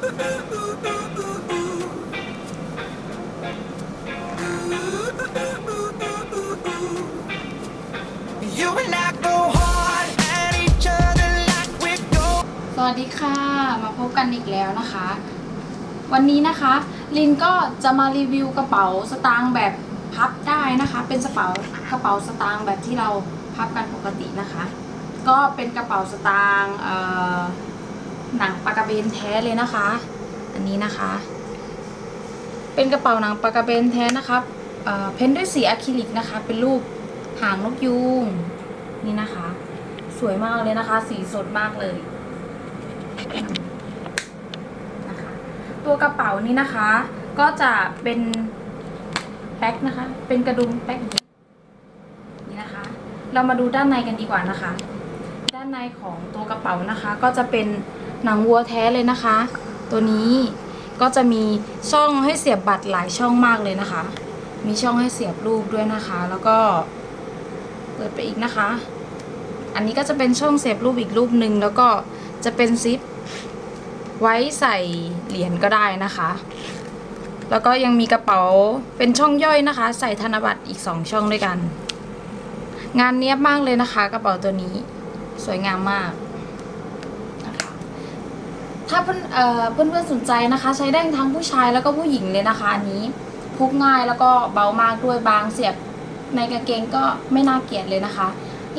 You and I go hard at each other like we go สวัสดีค่ะ มาพบกันอีกแล้วนะคะ วันนี้นะคะ ลินก็จะมารีวิวกระเป๋าสตางค์แบบพับได้นะคะ เป็นกระเป๋ากระเป๋าสตางค์แบบที่เราพับกันปกตินะคะ ก็เป็นกระเป๋าสตางค์ หนังปลากระเบนแท้เลยนะคะ อันนี้นะคะ เป็นกระเป๋าหนังปลากระเบนแท้นะคะเอ่อเพ้นด้วยสีอะคริลิกนะคะ เป็นรูปหางนกยูงนี่นะคะ สวยมากเลยนะคะ สีสดมากเลยนะคะ ตัวกระเป๋านี้นะคะ ก็จะเป็นแพ็คนะคะ เป็นกระดุมแพ็คนี่นะคะ เรามาดูด้านในกันดีกว่านะคะ ด้านในของตัวกระเป๋านะคะ ก็จะเป็น หนังวัวแท้เลยนะคะ ตัวนี้ก็จะมีช่องให้เสียบบัตรหลายช่องมากเลยนะคะ มีช่องให้เสียบรูปด้วยนะคะ แล้วก็เปิดไปอีกนะคะ อันนี้ก็จะเป็นช่องเสียบรูปอีกรูปหนึ่งแล้วก็จะเป็นซิปไว้ใส่เหรียญก็ได้นะคะ แล้วก็ยังมีกระเป๋าเป็นช่องย่อยนะคะ ใส่ธนบัตรอีก 2 ช่องด้วยกัน งานเนี้ยบมากเลยนะคะ กระเป๋าตัวนี้ สวยงามมาก ถ้าเพื่อนเอ่อเพื่อนๆสนใจนะคะ ใช้ได้ทั้งผู้ชายแล้วก็ผู้หญิงเลยนะคะอันนี้พกง่ายแล้วก็เบามากด้วยบางเสียบในกางเกงก็ไม่น่าเกลียดเลยนะคะ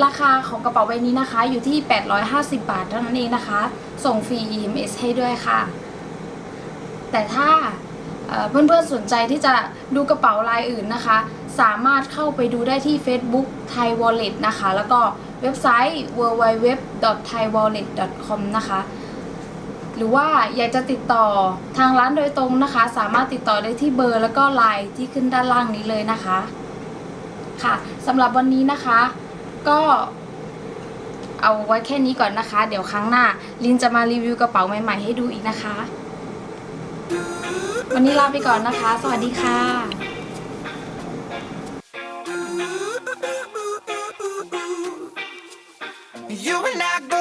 ราคาของกระเป๋าใบนี้นะคะ อยู่ที่ 850 บาทเท่านั้นเองนะคะ ส่งฟรี EMS ให้ด้วยค่ะ แต่ถ้าเอ่อเพื่อนๆสนใจที่จะดูกระเป๋าลายอื่นนะคะ สามารถเข้าไปดูได้ที่ Facebook Thai Wallet นะคะ แล้วก็เว็บไซต์ www.thaiwallet.com นะคะ หรือว่าอยากจะติดต่อทางร้านโดยตรงนะคะ สามารถติดต่อได้ที่เบอร์แล้วก็ไลน์ที่ขึ้นด้านล่างนี้เลยนะคะ ค่ะสำหรับวันนี้นะคะ ก็เอาไว้แค่นี้ก่อนนะคะ เดี๋ยวครั้งหน้า ลินจะมารีวิวกระเป๋าใหม่ ๆ ให้ดูอีกนะคะ วันนี้ลาไปก่อนนะคะ สวัสดีค่ะ You and I